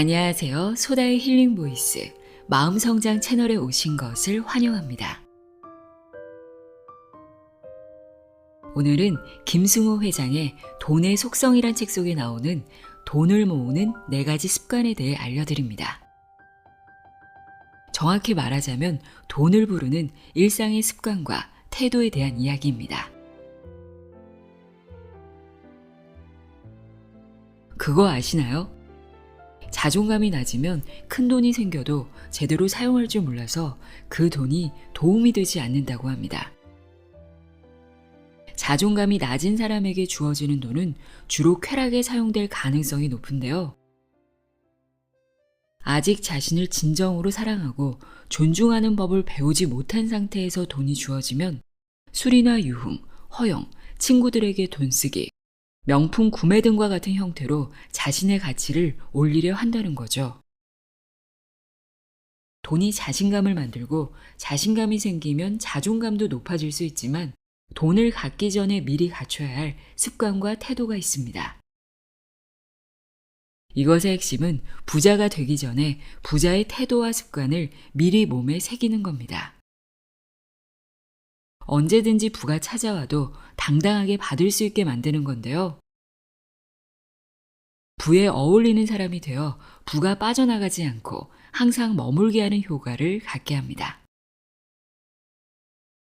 안녕하세요. 소다의 힐링 보이스 마음 성장 채널에 오신 것을 환영합니다. 오늘은 김승호 회장의 돈의 속성이란 책 속에 나오는 돈을 모으는 네 가지 습관에 대해 알려드립니다. 정확히 말하자면 돈을 부르는 일상의 습관과 태도에 대한 이야기입니다. 그거 아시나요? 자존감이 낮으면 큰 돈이 생겨도 제대로 사용할 줄 몰라서 그 돈이 도움이 되지 않는다고 합니다. 자존감이 낮은 사람에게 주어지는 돈은 주로 쾌락에 사용될 가능성이 높은데요. 아직 자신을 진정으로 사랑하고 존중하는 법을 배우지 못한 상태에서 돈이 주어지면 술이나 유흥, 허용, 친구들에게 돈 쓰기, 명품 구매 등과 같은 형태로 자신의 가치를 올리려 한다는 거죠. 돈이 자신감을 만들고 자신감이 생기면 자존감도 높아질 수 있지만 돈을 갖기 전에 미리 갖춰야 할 습관과 태도가 있습니다. 이것의 핵심은 부자가 되기 전에 부자의 태도와 습관을 미리 몸에 새기는 겁니다. 언제든지 부가 찾아와도 당당하게 받을 수 있게 만드는 건데요. 부에 어울리는 사람이 되어 부가 빠져나가지 않고 항상 머물게 하는 효과를 갖게 합니다.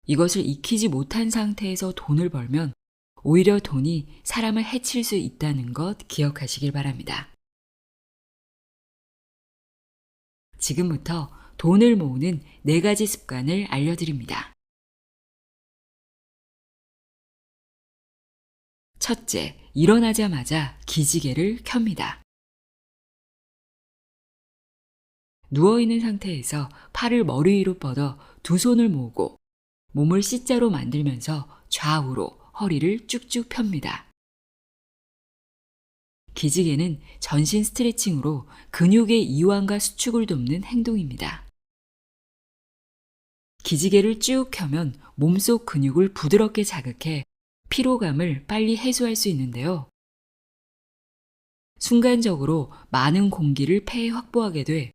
이것을 익히지 못한 상태에서 돈을 벌면 오히려 돈이 사람을 해칠 수 있다는 것 기억하시길 바랍니다. 지금부터 돈을 모으는 네 가지 습관을 알려드립니다. 첫째, 일어나자마자 기지개를 켭니다. 누워있는 상태에서 팔을 머리 위로 뻗어 두 손을 모으고 몸을 C자로 만들면서 좌우로 허리를 쭉쭉 펴니다. 기지개는 전신 스트레칭으로 근육의 이완과 수축을 돕는 행동입니다. 기지개를 쭉 켜면 몸속 근육을 부드럽게 자극해 피로감을 빨리 해소할 수 있는데요. 순간적으로 많은 공기를 폐에 확보하게 돼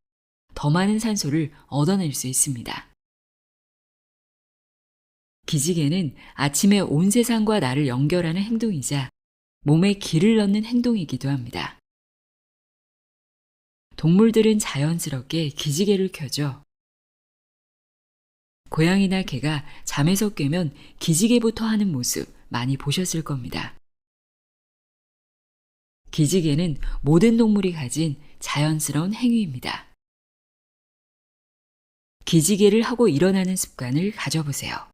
더 많은 산소를 얻어낼 수 있습니다. 기지개는 아침에 온 세상과 나를 연결하는 행동이자 몸에 기를 넣는 행동이기도 합니다. 동물들은 자연스럽게 기지개를 켜죠. 고양이나 개가 잠에서 깨면 기지개부터 하는 모습 많이 보셨을 겁니다. 기지개는 모든 동물이 가진 자연스러운 행위입니다. 기지개를 하고 일어나는 습관을 가져보세요.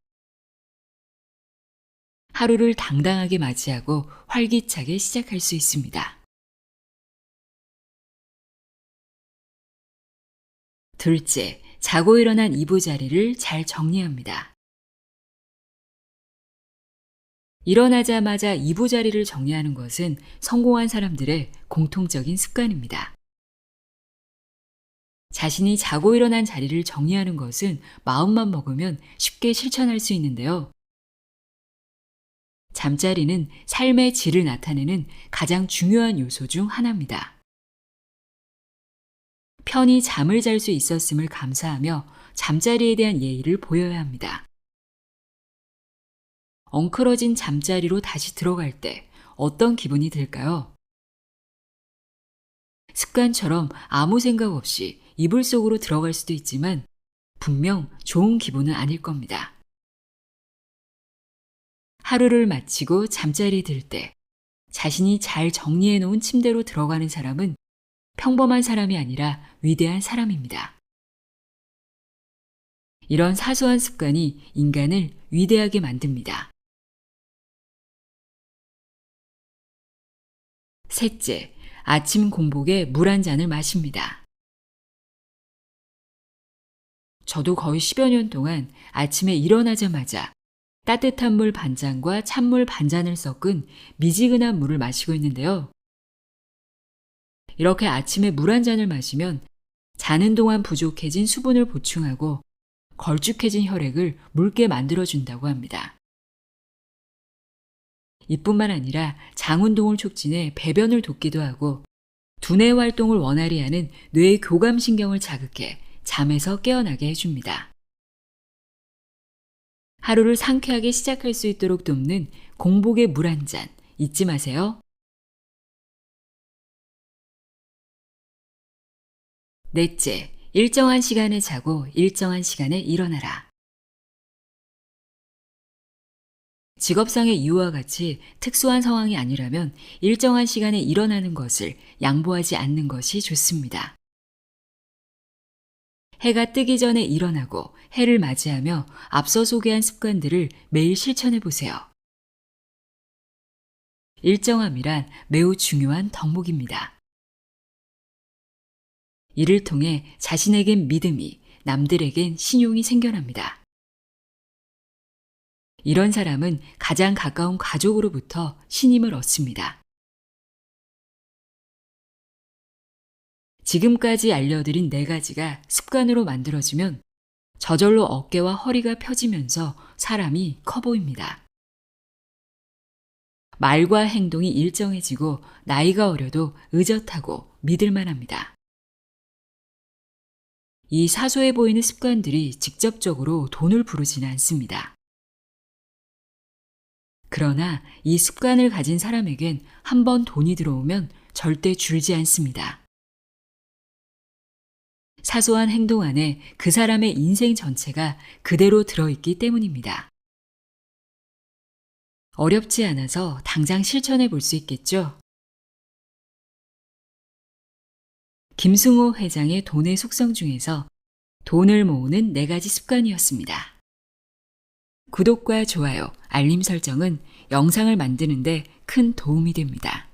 하루를 당당하게 맞이하고 활기차게 시작할 수 있습니다. 둘째, 자고 일어난 이부 자리를 잘 정리합니다. 일어나자마자 이부자리를 정리하는 것은 성공한 사람들의 공통적인 습관입니다. 자신이 자고 일어난 자리를 정리하는 것은 마음만 먹으면 쉽게 실천할 수 있는데요. 잠자리는 삶의 질을 나타내는 가장 중요한 요소 중 하나입니다. 편히 잠을 잘 수 있었음을 감사하며 잠자리에 대한 예의를 보여야 합니다. 엉클어진 잠자리로 다시 들어갈 때 어떤 기분이 들까요? 습관처럼 아무 생각 없이 이불 속으로 들어갈 수도 있지만 분명 좋은 기분은 아닐 겁니다. 하루를 마치고 잠자리에 들때 자신이 잘 정리해 놓은 침대로 들어가는 사람은 평범한 사람이 아니라 위대한 사람입니다. 이런 사소한 습관이 인간을 위대하게 만듭니다. 셋째, 아침 공복에 물 한 잔을 마십니다. 저도 거의 10여 년 동안 아침에 일어나자마자 따뜻한 물 반 잔과 찬물 반 잔을 섞은 미지근한 물을 마시고 있는데요. 이렇게 아침에 물 한 잔을 마시면 자는 동안 부족해진 수분을 보충하고 걸쭉해진 혈액을 묽게 만들어준다고 합니다. 이뿐만 아니라 장 운동을 촉진해 배변을 돕기도 하고 두뇌 활동을 원활히 하는 뇌의 교감신경을 자극해 잠에서 깨어나게 해줍니다. 하루를 상쾌하게 시작할 수 있도록 돕는 공복의 물 한 잔 잊지 마세요. 넷째, 일정한 시간에 자고 일정한 시간에 일어나라. 직업상의 이유와 같이 특수한 상황이 아니라면 일정한 시간에 일어나는 것을 양보하지 않는 것이 좋습니다. 해가 뜨기 전에 일어나고 해를 맞이하며 앞서 소개한 습관들을 매일 실천해 보세요. 일정함이란 매우 중요한 덕목입니다. 이를 통해 자신에겐 믿음이, 남들에겐 신용이 생겨납니다. 이런 사람은 가장 가까운 가족으로부터 신임을 얻습니다. 지금까지 알려드린 네 가지가 습관으로 만들어지면 저절로 어깨와 허리가 펴지면서 사람이 커 보입니다. 말과 행동이 일정해지고 나이가 어려도 의젓하고 믿을만 합니다. 이 사소해 보이는 습관들이 직접적으로 돈을 부르지는 않습니다. 그러나 이 습관을 가진 사람에겐 한 번 돈이 들어오면 절대 줄지 않습니다. 사소한 행동 안에 그 사람의 인생 전체가 그대로 들어있기 때문입니다. 어렵지 않아서 당장 실천해 볼 수 있겠죠? 김승호 회장의 돈의 속성 중에서 돈을 모으는 네 가지 습관이었습니다. 구독과 좋아요, 알림 설정은 영상을 만드는데 큰 도움이 됩니다.